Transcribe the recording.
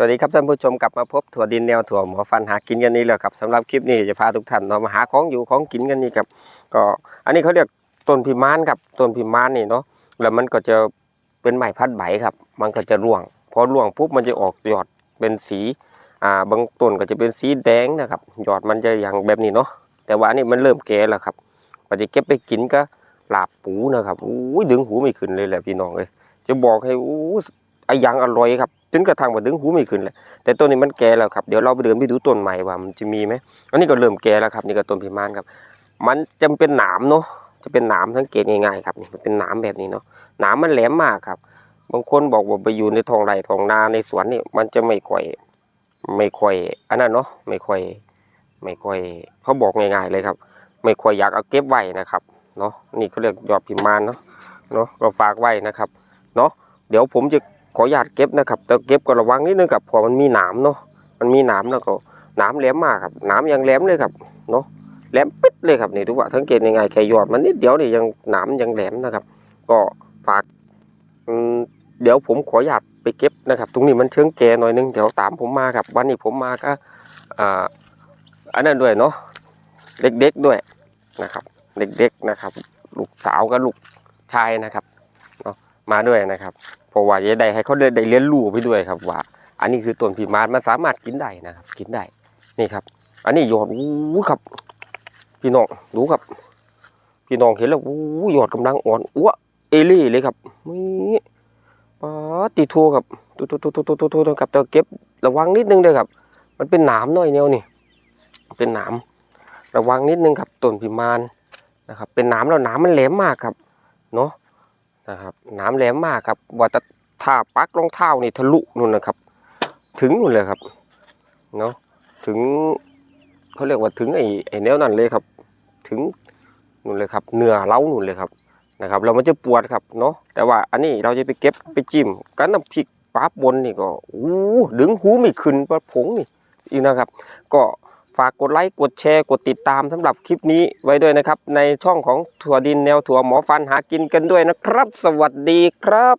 สวัสดีครับท่านผู้ชมกลับมาพบถั่วดินแนวถั่วหมอฟันหากินกันนี้แล้วครับสำหรับคลิปนี้จะพาทุกท่านเนามาหาของอยู่ของกินกันนี่ครับก็อันนี้เขาเรียกต้นพิมานครับต้นพิมานนี่เนาะแล้วมันก็จะเป็นไม้พัดใบครับ มันก็จะร่วงพอร่วงปุ๊บมันจะออกยอดเป็นสีอ่าบางต้นก็จะเป็นสีแดงนะครับยอดมันจะอย่างแบบนี้เนาะแต่ว่าอันนี้มันเริ่มแก่แล้วครับมันจะเก็บไปกินก็ลาบปูนะครับอู้ยดึงหูไม่ขึ้นเลยแหละพี่น้องเลยจะบอกให้อู้ไอ้ยังอร่อยครับ จนกระทั่งว่าดึงหูไม่ขึ้นเลยแต่ต้นนี้มันแก่แล้วครับเดี๋ยวเราไปเดินไปดูต้นใหม่ว่ามันจะมีไหมอันนี้ก็เริ่มแก่แล้วครับนี่ก็ต้นพิมานครับ มันจะเป็นหนามเนาะจะเป็นหนามสังเกตง่ายๆครับนี่มันเป็นหนามแบบนี้เนาะหนามมันแหลมมากครับ บางคนบอกว่าไปอยู่ในท้องไร่ท้องนาในสวนนี่มันจะไม่ค่อย ไม่ค่อยอันนั้นเนาะไม่ค่อย ไม่ค่อย เขาบอกง่ายๆเลยครับ ไม่ค่อยอยากเอาเก็บไว้นะครับเนาะนี่เขาเรียกยอดพิมานเนาะเนาะก็ฝากไว้นะครับเนาะเดี๋ยวผมจะ ขออนุญาตเก็บนะครับ แต่เก็บก็ระวังนิดนึงครับเพอมันมีหนามเนาะมันมีหนามแล้วก็หนามแหลมมากครับหนามยังแหลมเลยครับเนาะแหลมปิดเลยครับนี่ทุกว่าสังเกตยังไงแค่ยอดมันนิดเดียวนี่ยังหนามยังแหลมนะครับ ก็ฝากเดี๋ยวผมขออนุญาตไปเก็บนะครับ ตรงนี้มันเชิงแก่หน่อยนึงเดี๋ยวตามผมมาครับ วันนี้ผมมาก็อ่าอันนั้นด้วยเนาะเด็กๆด้วยนะครับ เด็กๆนะครับ ลูกสาวกับลูกชายนะครับเนาะมาด้วยนะครับ เพราะว่าจะได้ให้เขาได้เรียนรู้ไปด้วยครับว่า อันนี้คือต้นพิมานมันสามารถกินได้นะครับ กินได้นี่ครับ อันนี้ยอดอู้ครับ พี่น้องดูครับ พี่น้องเห็นแล้วอู้ยอดกำลังอ่อนอ้วเอเล่เลยครับนี่ปาติโทครับตัวตัวตัวตัวตัวตัวครับแต่เก็บระวังนิดนึงเลยครับ มันเป็นหนามหน่อยเดียวนี่เป็นหนามระวังนิดนึงครับต้นพิมานนะครับ เป็นหนามแล้วหนามมันแหลมมากครับเนาะ นะครับนาแหลมากครับว่าแต่ถ้าปักรองเท้านี่ทะลุนู่นนะครับ ถึงนู่นเลยครับเนาะถึงเขาเรียกว่าถึงไอ้ไอ้แนวนั้นเลยครับ ถึงนู่นเลยครับเนื้อเล้านู่นเลยครับนะครับ เรามันจะปวดครับเนาะแต่ว่าอันนี้เราจะไปเก็บไปจิ้มกันน้ำพริกปั๊บบนนี่ก็อู้ดึงหูไม่ขึ้นปลาผงนี่อีกนะครับ ก็ ฝากกดไลค์กดแชร์กดติดตามสำหรับคลิปนี้ไว้ด้วยนะครับ ในช่องของถั่วดินแนวถั่วหมอฟันหากินกันด้วยนะครับ สวัสดีครับ